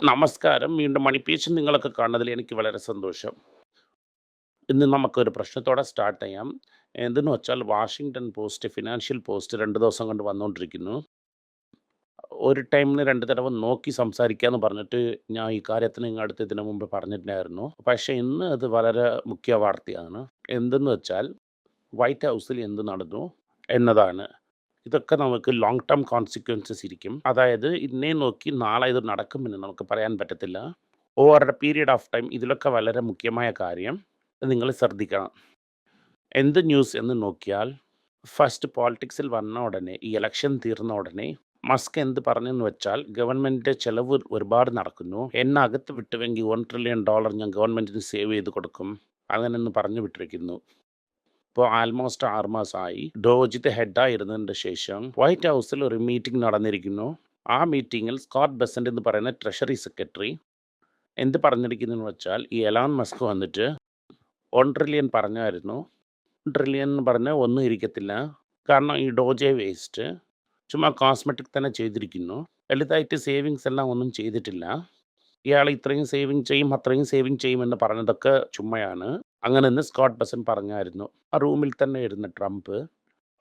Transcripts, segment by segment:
നമസ്കാരം. വീണ്ടും മണിപ്പീച്ച് നിങ്ങളൊക്കെ കാണുന്നതിൽ എനിക്ക് വളരെ സന്തോഷം. ഇന്ന് നമുക്കൊരു പ്രശ്നത്തോടെ സ്റ്റാർട്ട് ചെയ്യാം. എന്തെന്ന് വെച്ചാൽ വാഷിങ്ടൺ പോസ്റ്റ്, ഫിനാൻഷ്യൽ പോസ്റ്റ് രണ്ട് ദിവസം കൊണ്ട് വന്നുകൊണ്ടിരിക്കുന്നു. ഒരു ടൈമിന് രണ്ട് തടവ് നോക്കി സംസാരിക്കാന്ന് പറഞ്ഞിട്ട് ഞാൻ ഈ കാര്യത്തിന് നിങ്ങളടുത്ത് ഇതിനു മുമ്പ് പറഞ്ഞിട്ടുണ്ടായിരുന്നു. പക്ഷേ ഇന്ന് അത് വളരെ മുഖ്യ വാർത്തയാണ്. എന്തെന്ന് വെച്ചാൽ വൈറ്റ് ഹൗസിൽ എന്ത് നടന്നു എന്നതാണ്. ഇതൊക്കെ നമുക്ക് ലോങ് ടേം കോൺസിക്വൻസസ് ഇരിക്കും. അതായത് ഇന്നേ നോക്കി നാളെ ഇത് നടക്കുമെന്ന് നമുക്ക് പറയാൻ പറ്റത്തില്ല. Over a period of time ഇതിലൊക്കെ വളരെ മുഖ്യമായ കാര്യം നിങ്ങൾ ശ്രദ്ധിക്കണം. എന്ത് ന്യൂസ് എന്ന് നോക്കിയാൽ ഫസ്റ്റ് പോളിറ്റിക്സിൽ വന്ന ഉടനെ ഈ ഇലക്ഷൻ തീർന്ന ഉടനെ മസ്ക് എന്ത് പറഞ്ഞെന്ന് വെച്ചാൽ ഗവൺമെന്റിന്റെ ചെലവ് ഒരുപാട് നടക്കുന്നു. എന്നെ അകത്ത് വിട്ടുവെങ്കിൽ വൺ ട്രില്യൺ ഡോളർ ഞാൻ ഗവൺമെന്റിന് സേവ് ചെയ്ത് കൊടുക്കും. അങ്ങനെയൊന്ന് പറഞ്ഞു വിട്ടിരിക്കുന്നു. ഇപ്പോൾ ആൽമോസ്റ്റ് ആറ് മാസമായി. ഡോജിത് ഹെഡായിരുന്നതിന്റെ ശേഷം വൈറ്റ് ഹൗസിൽ ഒരു മീറ്റിംഗ് നടന്നിരിക്കുന്നു. ആ മീറ്റിങ്ങിൽ സ്കോട്ട് ബെസന്റ് എന്ന് പറയുന്ന ട്രഷറി സെക്രട്ടറി എന്ത് പറഞ്ഞിരിക്കുന്നെന്ന് വെച്ചാൽ ഈ എലോൺ മസ്ക് വന്നിട്ട് $1 ട്രില്യൺ പറഞ്ഞായിരുന്നു. ട്രില്യൺ എന്ന് പറഞ്ഞാൽ ഒന്നും ഇരിക്കത്തില്ല. കാരണം ഈ ഡോജെ വേസ്റ്റ് ചുമ്മാ കോസ്മെറ്റിക് തന്നെ ചെയ്തിരിക്കുന്നു. വലുതായിട്ട് സേവിങ്സ് എല്ലാം ഒന്നും ചെയ്തിട്ടില്ല. ഇയാൾ ഇത്രയും സേവിങ് ചെയ്യും, അത്രയും സേവിങ് ചെയ്യുമെന്ന് പറഞ്ഞതൊക്കെ ചുമ്മയാണ്. അങ്ങനെന്ന് സ്കോട്ട് ബസൻ പറഞ്ഞായിരുന്നു. ആ റൂമിൽ തന്നെ ഇരുന്ന ട്രംപ്.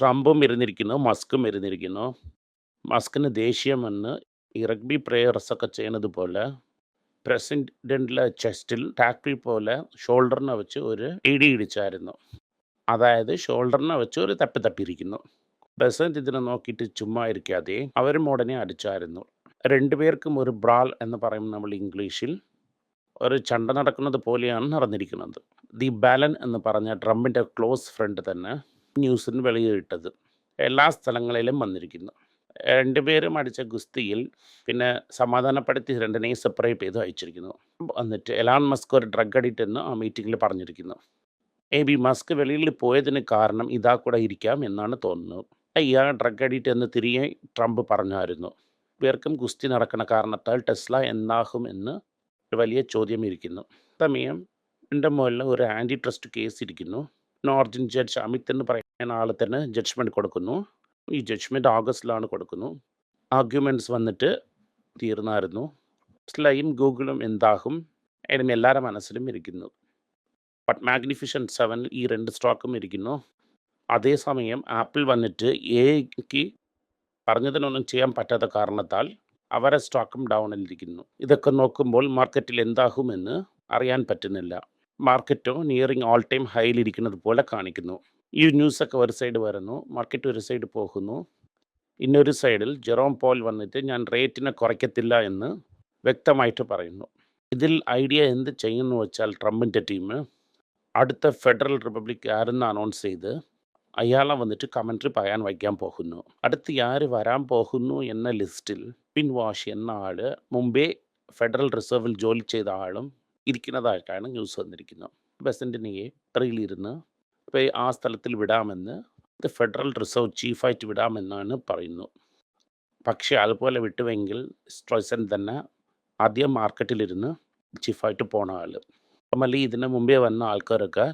ട്രംപും ഇരുന്നിരിക്കുന്നു. മസ്കും ഇരുന്നിരിക്കുന്നു. മസ്കിന് ദേഷ്യമെന്ന് ഈ റഗ്ബി പ്ലെയേഴ്സ് ഒക്കെ ചെയ്യുന്നത് പോലെ പ്രസിഡന്റിലെ ചെസ്റ്റിൽ ടാക്കിൾ പോലെ ഷോൾഡറിനെ വെച്ച് ഒരു ഇടി ഇടിച്ചായിരുന്നു. അതായത് ഷോൾഡറിനെ വെച്ച് ഒരു തപ്പി തപ്പിയിരിക്കുന്നു. ബസന്റ് ഇതിനെ നോക്കിയിട്ട് ചുമ്മാ ഇരിക്കാതെ അവരും ഉടനെ അടിച്ചായിരുന്നു. രണ്ടുപേർക്കും ഒരു ബ്രാൾ എന്ന് പറയും നമ്മൾ ഇംഗ്ലീഷിൽ. ഒരു ചണ്ട നടക്കുന്നത് പോലെയാണ് നടന്നിരിക്കുന്നത്. ദി ബാലൻ എന്ന് പറഞ്ഞ ട്രംപിന്റെ ക്ലോസ് ഫ്രണ്ട് തന്നെ ന്യൂസിന് വെളിയിട്ടത്. എല്ലാ സ്ഥലങ്ങളിലും വന്നിരിക്കുന്നു. രണ്ടുപേരും അടിച്ച ഗുസ്തിയിൽ പിന്നെ സമാധാനപ്പെടുത്തി രണ്ടിനെയും സെപ്പറേറ്റ് ചെയ്ത് അയച്ചിരിക്കുന്നു. എന്നിട്ട് എലാൻ മസ്ക് ഒരു ഡ്രഗ് അഡിക്റ്റ് എന്ന് ആ മീറ്റിംഗിൽ പറഞ്ഞിരിക്കുന്നു. എ ബി മസ്ക് വെളിയിൽ പോയതിന് കാരണം ഇതാ കൂടെ ഇരിക്കാം എന്നാണ് തോന്നുന്നത്. ഇയാൾ ഡ്രഗ് അഡിക്റ്റ് എന്ന് തിരികെ ട്രംപ് പറഞ്ഞായിരുന്നു. പേർക്കും ഗുസ്തി നടക്കുന്ന കാരണത്താൽ ടെസ്ല എന്നാകും എന്ന് ഒരു വലിയ ചോദ്യം ഇരിക്കുന്നു. സമയം എന്റെ മുകളിൽ ഒരു ആന്റി ട്രസ്റ്റ് കേസ് ഇരിക്കുന്നു. നോർജിൻ ജഡ്ജ് അമിത് എന്ന് പറയുന്ന ആൾ തന്നെ ജഡ്ജ്മെന്റ് കൊടുക്കുന്നു. ഈ ജഡ്ജ്മെന്റ് ഓഗസ്റ്റിലാണ് കൊടുക്കുന്നു. ആർഗ്യുമെന്റ്സ് വന്നിട്ട് തീർന്നായിരുന്നു. സ്ലൈം ഗൂഗിളും എന്താകും അതിനും എല്ലാവരുടെ മനസ്സിലും ഇരിക്കുന്നു. ബട്ട് മാഗ്നിഫിഷൻ സെവൻ ഈ രണ്ട് സ്റ്റോക്കും ഇരിക്കുന്നു. അതേസമയം ആപ്പിൾ വന്നിട്ട് എക്ക് പറഞ്ഞതിനൊന്നും ചെയ്യാൻ പറ്റാത്ത കാരണത്താൽ അവരുടെ സ്റ്റോക്കും ഡൗണിലിരിക്കുന്നു ഇതൊക്കെ നോക്കുമ്പോൾ മാർക്കറ്റിൽ എന്താകുമെന്ന് അറിയാൻ പറ്റുന്നില്ല. മാർക്കറ്റോ നിയറിങ് ഓൾ ടൈം ഹൈയിലിരിക്കുന്നത് പോലെ കാണിക്കുന്നു. ഈ ന്യൂസൊക്കെ ഒരു സൈഡ് വരുന്നു. മാർക്കറ്റ് ഒരു സൈഡ് പോകുന്നു. ഇന്നൊരു സൈഡിൽ ജെറോം പോൾ വന്നിട്ട് ഞാൻ റേറ്റിനെ കുറയ്ക്കത്തില്ല എന്ന് വ്യക്തമായിട്ട് പറയുന്നു. ഇതിൽ ഐഡിയ എന്ത് ചെയ്യുന്നു വെച്ചാൽ ട്രംപിന്റെ ടീം അടുത്ത ഫെഡറൽ റിപ്പബ്ലിക് ആരെന്ന് അനൗൺസ് ചെയ്ത് അയാളെ വന്നിട്ട് കമന്ററി പറയാൻ വയ്ക്കാൻ പോകുന്നു. അടുത്ത് ആര് വരാൻ പോകുന്നു എന്ന ലിസ്റ്റിൽ ബിൻ വാഷ് എന്ന ആൾ മുമ്പേ ഫെഡറൽ റിസർവിൽ ജോലി ചെയ്ത ആളും ഇരിക്കുന്നതായിട്ടാണ് ന്യൂസ് വന്നിരിക്കുന്നത്. ബെസന്റിനെ ട്രെയിലിരുന്ന് ഇപ്പോൾ ആ സ്ഥലത്തിൽ വിടാമെന്ന് ഫെഡറൽ റിസർവ് ചീഫായിട്ട് വിടാമെന്നാണ് പറയുന്നു. പക്ഷേ അതുപോലെ വിട്ടുവെങ്കിൽ സ്ട്രൈസൻ തന്നെ ആദ്യം മാർക്കറ്റിലിരുന്ന് ചീഫായിട്ട് പോണ ആൾ അപ്പം അല്ലെങ്കിൽ ഇതിന് മുമ്പേ വന്ന ആൾക്കാരൊക്കെ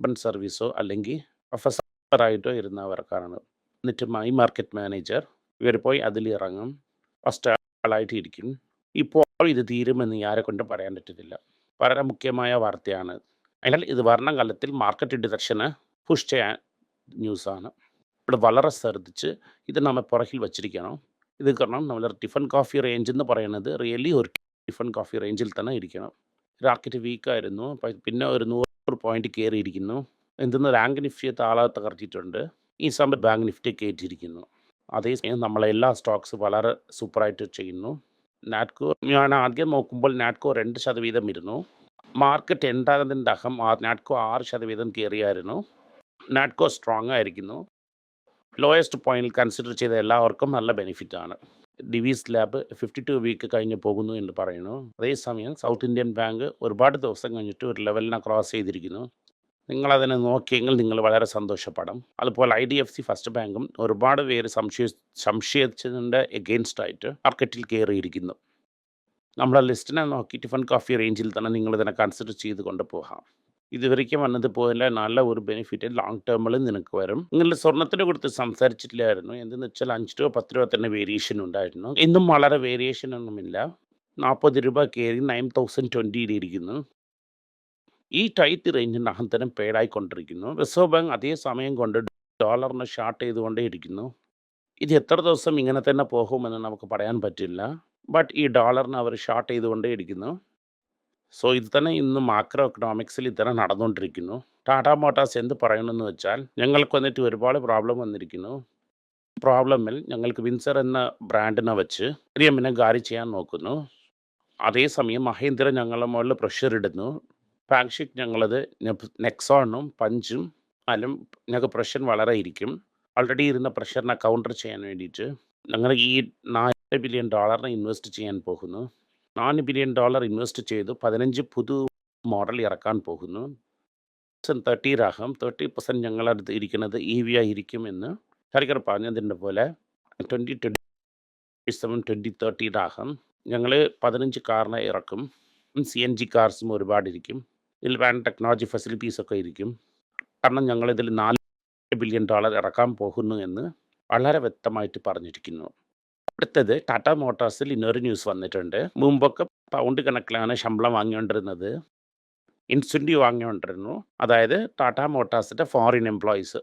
ബൺ സർവീസോ അല്ലെങ്കിൽ പ്രൊഫസറായിട്ടോ ഇരുന്നവർക്കാണ്. എന്നിട്ട് മൈ മാർക്കറ്റ് മാനേജർ ഇവർ പോയി അതിൽ ഇറങ്ങും. ഫസ്റ്റ് ആളായിട്ട് ഇരിക്കും. ഇപ്പോൾ ഇത് തീരുമെന്ന് ആരെക്കൊണ്ടും പറയാൻ പറ്റത്തില്ല. വളരെ മുഖ്യമായ വാർത്തയാണ്. അതിനാൽ ഇത് ഭരണകാലത്തിൽ മാർക്കറ്റ് ഡിറക്ഷന് പുഷ് ചെയ്യാൻ ന്യൂസാണ്. ഇവിടെ വളരെ ശ്രദ്ധിച്ച് ഇത് നമ്മൾ പുറകിൽ വച്ചിരിക്കണം. ഇത് കാരണം നമ്മൾ ടിഫൻ കോഫി റേഞ്ച് എന്ന് പറയുന്നത് റിയലി ഒരു ടിഫൻ കോഫി റേഞ്ചിൽ തന്നെ ഇരിക്കണം. റാക്കറ്റ് വീക്കായിരുന്നു. പിന്നെ ഒരു നൂറ് പോയിന്റ് കയറിയിരിക്കുന്നു. എന്തെന്ന് റാങ്ക് നിഫ്റ്റിയെ താളാ തകർത്തിട്ടുണ്ട്. ഈ സമയത്ത് ബാങ്ക് നിഫ്റ്റി കയറ്റിയിരിക്കുന്നു. അതേസമയം നമ്മളെ എല്ലാ സ്റ്റോക്സ് വളരെ സൂപ്പറായിട്ട് ചെയ്യുന്നു. നാറ്റ്കോ ഞാൻ ആദ്യം നോക്കുമ്പോൾ നാറ്റ്കോ രണ്ട് ശതവീതം ഇരുന്നു. മാർക്കറ്റ് എന്താകുന്നതിന്റെ അഹം നാറ്റ്കോ ആറ് ശതവീതം കയറിയായിരുന്നു. നാറ്റ്കോ സ്ട്രോങ് ആയിരിക്കുന്നു. ലോയസ്റ്റ് പോയിന്റിൽ കൺസിഡർ ചെയ്ത എല്ലാവർക്കും നല്ല ബെനിഫിറ്റ് ആണ്. ഡിവിസ് ലാബ് 52 വീക്ക് കഴിഞ്ഞ് പോകുന്നു എന്ന് പറയുന്നു. അതേസമയം സൗത്ത് ഇന്ത്യൻ ബാങ്ക് ഒരുപാട് ദിവസം കഴിഞ്ഞിട്ട് ഒരു ലെവലിനെ ക്രോസ് ചെയ്തിരിക്കുന്നു. നിങ്ങൾ അതിനെ നോക്കിയെങ്കിൽ നിങ്ങൾ വളരെ സന്തോഷപ്പെടും. അതുപോലെ I D F C first ബാങ്കും ഒരുപാട് പേര് സംശയ സംശയിച്ചതിന്റെ എഗെയിൻസ്റ്റ് ആയിട്ട് മാർക്കറ്റിൽ കയറിയിരിക്കുന്നു. നമ്മുടെ ലിസ്റ്റിനെ നോക്കി ടിഫൻ കോഫി റേഞ്ചിൽ തന്നെ നിങ്ങൾ ഇതിനെ കൺസിഡർ ചെയ്ത് കൊണ്ടുപോകാം. ഇതുവരേക്കും വന്നതുപോലെ നല്ല ഒരു ബെനിഫിറ്റ് ലോങ് ടേമിൽ നിനക്ക് വരും. നിങ്ങളുടെ സ്വർണത്തിനെ കുറിച്ച് സംസാരിച്ചിട്ടില്ലായിരുന്നു. എന്തെന്ന് വെച്ചാൽ അഞ്ച് രൂപ 10 രൂപ തന്നെ വേരിയേഷൻ ഉണ്ടായിരുന്നു. ഇന്നും വളരെ വേരിയേഷൻ ഒന്നുമില്ല. നാൽപ്പത് രൂപ കയറി നയൻ തൗസൻഡ് ട്വന്റിയിലിരിക്കുന്നു ഈ ടൈറ്റ് റേഞ്ചിന്റെ അഹന്തരം പേടായിക്കൊണ്ടിരിക്കുന്നു. റിസർവ് ബാങ്ക് അതേ സമയം കൊണ്ട് ഡോളറിനെ ഷാർട്ട് ചെയ്തുകൊണ്ടേ ഇരിക്കുന്നു. ഇത് എത്ര ദിവസം ഇങ്ങനെ തന്നെ പോകുമെന്ന് നമുക്ക് പറയാൻ പറ്റില്ല. ബട്ട് ഈ ഡോളറിനെ അവർ ഷാർട്ട് ചെയ്തുകൊണ്ടേ ഇരിക്കുന്നു. സോ ഇത് തന്നെ ഇന്ന് മാക്രോ എക്കണോമിക്സിൽ ഇത്തരം നടന്നുകൊണ്ടിരിക്കുന്നു. ടാറ്റ മോട്ടാർസ് എന്ത് പറയണമെന്ന് വെച്ചാൽ ഞങ്ങൾക്ക് വന്നിട്ട് ഒരുപാട് പ്രോബ്ലം വന്നിരിക്കുന്നു. പ്രോബ്ലമിൽ ഞങ്ങൾക്ക് വിൻസർ എന്ന ബ്രാൻഡിനെ വെച്ച് പ്രിയമിനെ ഗാരി ചെയ്യാൻ നോക്കുന്നു. അതേസമയം മഹേന്ദ്ര ഞങ്ങളുടെ മുകളിൽ പ്രഷർ ഇടുന്നു. പാങ്ഷിക് ഞങ്ങളത് നെക്സോണും പഞ്ചും അലും ഞങ്ങൾക്ക് പ്രഷർ വളരെ ഇരിക്കും. ഓൾറെഡി ഇരുന്ന പ്രഷറിനെ കൗണ്ടർ ചെയ്യാൻ വേണ്ടിയിട്ട് ഞങ്ങൾ ഈ നാല് ബില്യൺ ഡോളറിനെ ഇൻവെസ്റ്റ് ചെയ്യാൻ പോകുന്നു. നാല് ബില്യൺ ഡോളർ ഇൻവെസ്റ്റ് ചെയ്ത് പതിനഞ്ച് പുതു മോഡൽ ഇറക്കാൻ പോകുന്നു. തേർട്ടി രാഹം. തേർട്ടി പെർസെന്റ് ഞങ്ങളടുത്ത് ഇരിക്കുന്നത് ഇ വി ആയിരിക്കും എന്ന് ഹരിക്കർ പറഞ്ഞതിന്റെ പോലെ twenty twenty seven twenty thirty രാഹം. ഞങ്ങൾ പതിനഞ്ച് കാറിനെ ഇറക്കും. സി എൻ ജി കാർസും ഒരുപാടിരിക്കും. ഇതിൽ വേണ്ട ടെക്നോളജി ഫെസിലിറ്റീസൊക്കെ ഇരിക്കും കാരണം ഞങ്ങളിതിൽ നാല് ബില്യൺ ഡോളർ ഇറക്കാൻ പോകുന്നു എന്ന് വളരെ വ്യക്തമായിട്ട് പറഞ്ഞിരിക്കുന്നു. അടുത്തത് ടാറ്റ മോട്ടോഴ്സിൽ ഇന്നൊരു ന്യൂസ് വന്നിട്ടുണ്ട്. മുമ്പൊക്കെ പൗണ്ട് കണക്കിലാണ് ശമ്പളം വാങ്ങിക്കൊണ്ടിരുന്നത്. ഇൻസെന്റീവ് വാങ്ങിക്കൊണ്ടിരുന്നു. അതായത് ടാറ്റ മോട്ടോഴ്സിന്റെ ഫോറിൻ എംപ്ലോയീസ്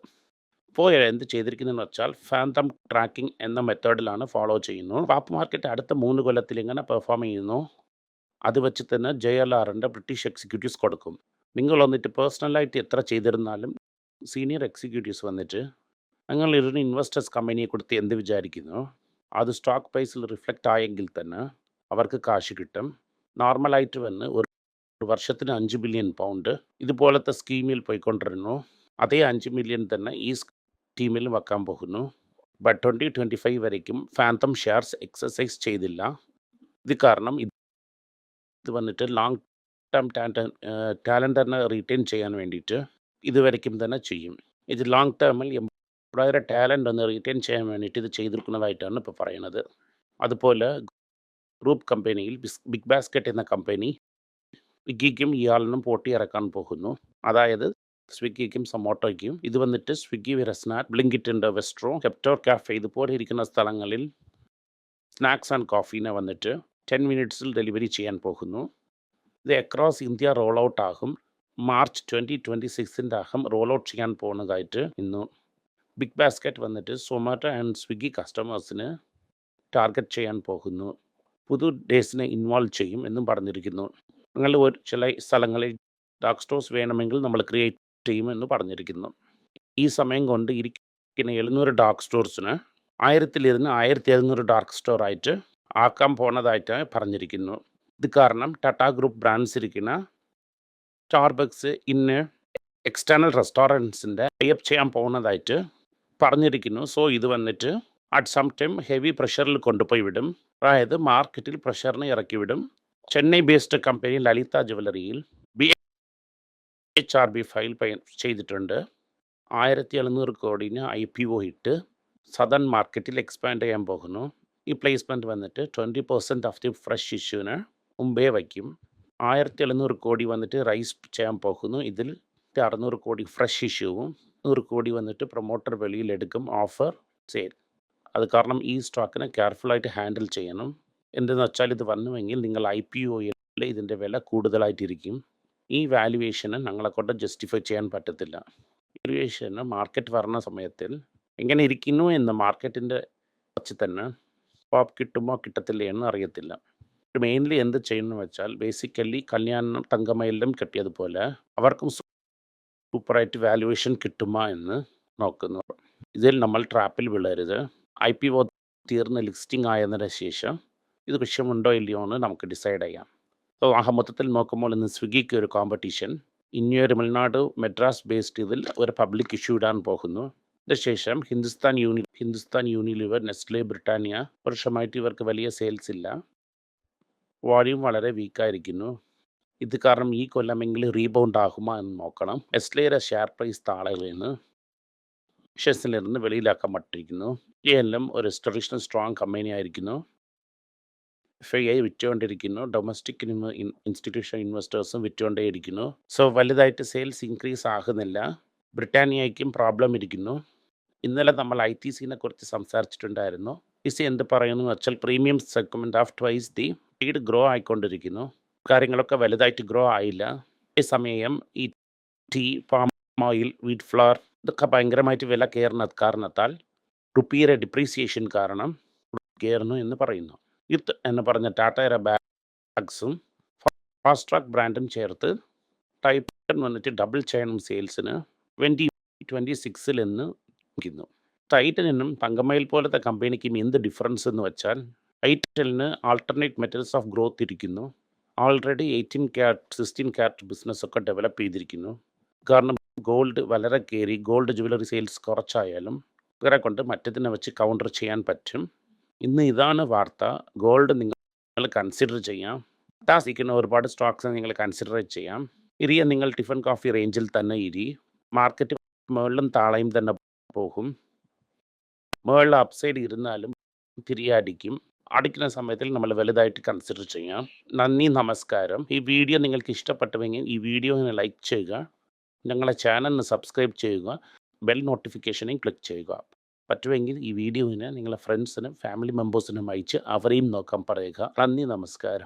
ഇപ്പോൾ എന്ത് ചെയ്തിരിക്കുന്നതെന്ന് വെച്ചാൽ ഫാന്തം ട്രാക്കിംഗ് എന്ന മെത്തേഡിലാണ് ഫോളോ ചെയ്യുന്നു. വാപ്പ് മാർക്കറ്റ് അടുത്ത മൂന്ന് കൊല്ലത്തിൽ ഇങ്ങനെ പെർഫോം ചെയ്യുന്നു. അത് വെച്ച് തന്നെ ജെ എൽ ആറിന്റെ ബ്രിട്ടീഷ് എക്സിക്യൂട്ടീവ്സ് കൊടുക്കും. നിങ്ങൾ വന്നിട്ട് പേഴ്സണലായിട്ട് എത്ര ചെയ്തിരുന്നാലും സീനിയർ എക്സിക്യൂട്ടീവ്സ് വന്നിട്ട് നിങ്ങൾ ഇരുന്ന് ഇൻവെസ്റ്റേഴ്സ് കമ്പനിയെ കൊടുത്ത് എന്ത് വിചാരിക്കുന്നു? അത് സ്റ്റോക്ക് പ്രൈസിൽ റിഫ്ലക്റ്റ് ആയെങ്കിൽ തന്നെ അവർക്ക് കാശ് കിട്ടും. നോർമലായിട്ട് വന്ന് ഒരു വർഷത്തിന് അഞ്ച് ബില്യൺ പൗണ്ട് ഇതുപോലത്തെ സ്കീമിൽ പോയിക്കൊണ്ടിരുന്നു. അതേ അഞ്ച് മില്യൺ തന്നെ ഈ സ്കീമിൽ വെക്കാൻ പോകുന്നു. ബട്ട് ട്വന്റി ട്വന്റി ഫൈവ് വരയ്ക്കും ഫാന്തം ഷെയർസ് എക്സസൈസ് ചെയ്തില്ല. ഇത് കാരണം വന്നിട്ട് ലോങ് ടേം ടാലന്ററിനെ റീറ്റെയിൻ ചെയ്യാൻ വേണ്ടിയിട്ട് ഇതുവരയ്ക്കും തന്നെ ചെയ്യും. ഇത് ലോങ് ടേമിൽ എംപ്ലോയറെ ടാലന്റ് ഒന്ന് റീറ്റെയിൻ ചെയ്യാൻ വേണ്ടിയിട്ട് ഇത് ചെയ്തിരിക്കുന്നതായിട്ടാണ് ഇപ്പോൾ പറയുന്നത്. അതുപോലെ ഗ്രൂപ്പ് കമ്പനിയിൽ ബിഗ് ബാസ്ക്കറ്റ് എന്ന കമ്പനി സ്വിഗ്ഗിക്കും ഇയാളിനും പോട്ടി ഇറക്കാൻ പോകുന്നു. അതായത് സ്വിഗ്ഗിക്കും സൊമോട്ടോയ്ക്കും ഇത് വന്നിട്ട് സ്വിഗ്ഗി വിരസ്നാറ്റ് ബ്ലിങ്കിറ്റിന്റെ വെസ്ട്രോ കെപ്റ്റോർ കാഫെ ഇതുപോലെ ഇരിക്കുന്ന സ്ഥലങ്ങളിൽ സ്നാക്സ് ആൻഡ് കോഫീനെ വന്നിട്ട് ടെൻ മിനിറ്റ്സിൽ ഡെലിവറി ചെയ്യാൻ പോകുന്നു. ഇത് അക്രോസ് ഇന്ത്യ റോൾ ഔട്ട് ആകും. മാർച്ച് ട്വന്റി ട്വന്റി സിക്സിന്റെ അകം റോൾ ഔട്ട് ചെയ്യാൻ പോകുന്നതായിട്ട് ഇന്നു ബിഗ് ബാസ്ക്കറ്റ് വന്നിട്ട് സൊമാറ്റോ ആൻഡ് സ്വിഗ്ഗി കസ്റ്റമേഴ്സിന് ടാർഗറ്റ് ചെയ്യാൻ പോകുന്നു. പുതു ഡേയ്സിനെ ഇൻവോൾവ് ചെയ്യും എന്നും പറഞ്ഞിരിക്കുന്നു. നിങ്ങൾ ഒരു ചില സ്ഥലങ്ങളിൽ ഡാർക്ക് സ്റ്റോഴ്സ് വേണമെങ്കിൽ നമ്മൾ ക്രിയേറ്റ് ചെയ്യുമെന്ന് പറഞ്ഞിരിക്കുന്നു. ഈ സമയം കൊണ്ട് ഇരിക്കുന്ന എഴുന്നൂറ് ഡാർക്ക് സ്റ്റോർസിന് ആയിരത്തിലിരുന്ന് ആയിരത്തി എഴുന്നൂറ് ഡാർക്ക് സ്റ്റോർ ആയിട്ട് ആക്കാൻ പോണതായിട്ട് പറഞ്ഞിരിക്കുന്നു. ഇത് കാരണം ടാറ്റ ഗ്രൂപ്പ് ബ്രാൻഡ്സ് ഇരിക്കുന്ന സ്റ്റാർബക്സ് ഇന്ന് എക്സ്റ്റേണൽ റെസ്റ്റോറന്റ്സിന്റെ ടൈപ്പ് ചെയ്യാൻ പോകുന്നതായിട്ട് പറഞ്ഞിരിക്കുന്നു. സോ ഇത് വന്നിട്ട് അറ്റ് സം ടൈം ഹെവി പ്രഷറിൽ കൊണ്ടുപോയി വിടും. അതായത് മാർക്കറ്റിൽ പ്രഷറിനെ ഇറക്കി വിടും. Chennai based company Lalitha ജുവലറിയിൽ B H R B file ചെയ്തിട്ടുണ്ട്. ആയിരത്തി എഴുന്നൂറ് കോടിന് ഐ പി ഒ ഇട്ട് സദൺ മാർക്കറ്റിൽ എക്സ്പാൻഡ് ചെയ്യാൻ പോകുന്നു. ഈ പ്ലേസ്മെന്റ് വന്നിട്ട് twenty percent of the fresh ഇഷ്യൂവിന് മുമ്പേ വയ്ക്കും. ആയിരത്തി എഴുന്നൂറ് കോടി വന്നിട്ട് റൈസ് ചെയ്യാൻ പോകുന്നു. ഇതിൽ അറുന്നൂറ് കോടി ഫ്രഷ് ഇഷ്യൂവും നൂറ് കോടി വന്നിട്ട് പ്രൊമോട്ടർ വെളിയിൽ എടുക്കും ഓഫർ സെയിൽ അത് കാരണം ഈ സ്റ്റോക്കിനെ കെയർഫുള്ളായിട്ട് ഹാൻഡിൽ ചെയ്യണം. എന്തെന്ന് വെച്ചാൽ ഇത് വന്നുവെങ്കിൽ നിങ്ങൾ ഐ പി ഒയിൽ ഇതിന്റെ വില കൂടുതലായിട്ടിരിക്കും. ഈ വാല്യുവേഷന് ഞങ്ങളെ കൊണ്ട് ജസ്റ്റിഫൈ ചെയ്യാൻ പറ്റത്തില്ല. വാല്യുവേഷന് മാർക്കറ്റ് വരുന്ന സമയത്തിൽ എങ്ങനെ ഇരിക്കുന്നു എന്ന് മാർക്കറ്റിന്റെ വച്ച് തന്നെ ടോപ്പ് കിട്ടുമോ? കിട്ടത്തില്ല എന്ന് അറിയത്തില്ല. മെയിൻലി എന്ത് ചെയ്യണമെന്ന് വെച്ചാൽ ബേസിക്കലി കല്യാണം തങ്കമയിലും കിട്ടിയതുപോലെ അവർക്കും സൂപ്പറായിട്ട് വാല്യുവേഷൻ കിട്ടുമോ എന്ന് നോക്കുന്നു. ഇതിൽ നമ്മൾ ട്രാപ്പിൽ വിളരുത്. ഐ പി ഒ തീർന്ന് ലിസ്റ്റിംഗ് ആയതിന് ശേഷം ഇത് വിഷയമുണ്ടോ ഇല്ലയോ എന്ന് നമുക്ക് ഡിസൈഡ് ചെയ്യാം. അപ്പോൾ ആ മൊത്തത്തിൽ നോക്കുമ്പോൾ ഇന്ന് സ്വിഗ്ഗിക്ക് ഒരു കോമ്പറ്റീഷൻ ഇനി ഒരു തമിഴ്നാട് മെഡ്രാസ് ബേസ്ഡ് ഇതിൽ ഒരു പബ്ലിക് ഇഷ്യൂ ഇടാൻ പോകുന്നു. ശേഷം ഹിന്ദുസ്ഥാൻ യൂണി ഹിന്ദുസ്ഥാൻ യൂണിലിവർ നെസ്ലെ ബ്രിട്ടാനിയ വർഷമായിട്ട് ഇവർക്ക് വലിയ സെയിൽസ് ഇല്ല. വോളിയം വളരെ വീക്കായിരിക്കുന്നു ഇത് കാരണം ഈ കൊല്ലമെങ്കിലും റീബൗണ്ട് ആകുമോ എന്ന് നോക്കണം. നെസ്ലെയുടെ ഷെയർ പ്രൈസ് താഴെ വീണ് ഷെസിലിരുന്ന് വെളിയിലാക്കപ്പെട്ടിരിക്കുന്നു എല്ലാം ഒരു ട്രഡീഷണൽ സ്ട്രോങ് കമ്പനി ആയിരിക്കുന്നു. എഫ് ഐ വിറ്റുകൊണ്ടിരിക്കുന്നു. ഡൊമസ്റ്റിക് ഇൻസ്റ്റിറ്റ്യൂഷൻ ഇൻവെസ്റ്റേഴ്സും വിറ്റുകൊണ്ടേയിരിക്കുന്നു. സോ വലുതായിട്ട് സെയിൽസ് ഇൻക്രീസ് ആകുന്നില്ല. ബ്രിട്ടാനിയയ്ക്കും പ്രോബ്ലം ഇരിക്കുന്നു. ഇന്നലെ നമ്മൾ ഐ ടി സിനെ കുറിച്ച് സംസാരിച്ചിട്ടുണ്ടായിരുന്നു. ഐ സി എന്ത് പറയുന്നു വെച്ചാൽ premium segment of twice the speed grow ആയിക്കൊണ്ടിരിക്കുന്നു. കാര്യങ്ങളൊക്കെ വലുതായിട്ട് ഗ്രോ ആയില്ല. ഈ സമയം ഈ tea palm oil wheat flour ഇതൊക്കെ ഭയങ്കരമായിട്ട് വില കയറുന്ന കാരണത്താൽ റുപ്പിയുടെ ഡിപ്രീസിയേഷൻ കാരണം കയറുന്നു എന്ന് പറയുന്നു. ഇത് എന്ന് പറഞ്ഞ ടാറ്റയുടെ ബാഗ്സും ഫാസ്റ്റ് ട്രാക്ക് ബ്രാൻഡും ചേർത്ത് ടൈപ്പ് വന്നിട്ട് ഡബിൾ ചെയ്യണം സെയിൽസിന് ട്വന്റി ട്വന്റി സിക്സിൽ എന്ന് നിൽക്കുന്നു ടൈറ്റനിനും തങ്കമയിൽ പോലത്തെ കമ്പനിക്കും എന്ത് ഡിഫറൻസ് എന്ന് വെച്ചാൽ ഐറ്റലിന് ആൾട്ടർനേറ്റ് മെറ്റൽസ് ഓഫ് ഗ്രോത്ത് ഇരിക്കുന്നു. Already eighteen carat sixteen business ഒക്കെ ഡെവലപ്പ് ചെയ്തിരിക്കുന്നു. കാരണം ഗോൾഡ് വളരെ കയറി ഗോൾഡ് ജുവലറി സെയിൽസ് കുറച്ചായാലും ഇവരെ കൊണ്ട് മറ്റതിനെ വെച്ച് കൗണ്ടർ ചെയ്യാൻ പറ്റും. ഇന്ന് ഇതാണ് വാർത്ത. ഗോൾഡ് നിങ്ങൾ കൺസിഡർ ചെയ്യാം. ടാസിക്കുന്ന ഒരുപാട് സ്റ്റോക്സ് നിങ്ങൾ കൺസിഡർ ചെയ്യാം. ഇരിയ നിങ്ങൾ ടിഫൻ കോഫി റേഞ്ചിൽ തന്നെ ഇരി. മാർക്കറ്റ് മുകളിലും താളയും തന്നെ പോകും. മുകളിൽ അപ്സൈഡ് ഇരുന്നാലും തിരികെ അടിക്കും അടിക്കുന്ന സമയത്തിൽ നമ്മൾ വലുതായിട്ട് കൺസിഡർ ചെയ്യാം. നന്ദി നമസ്കാരം. ഈ വീഡിയോ നിങ്ങൾക്ക് ഇഷ്ടപ്പെട്ടുവെങ്കിൽ ഈ വീഡിയോനെ ലൈക്ക് ചെയ്യുക. ഞങ്ങളെ ചാനലിന് സബ്സ്ക്രൈബ് ചെയ്യുക. ബെൽ നോട്ടിഫിക്കേഷനെയും ക്ലിക്ക് ചെയ്യുക. പറ്റുമെങ്കിൽ ഈ വീഡിയോവിനെ നിങ്ങളുടെ ഫ്രണ്ട്സിനും ഫാമിലി മെമ്പേഴ്സിനും അയച്ച് അവരെയും നോക്കാൻ പറയുക. നന്ദി നമസ്കാരം.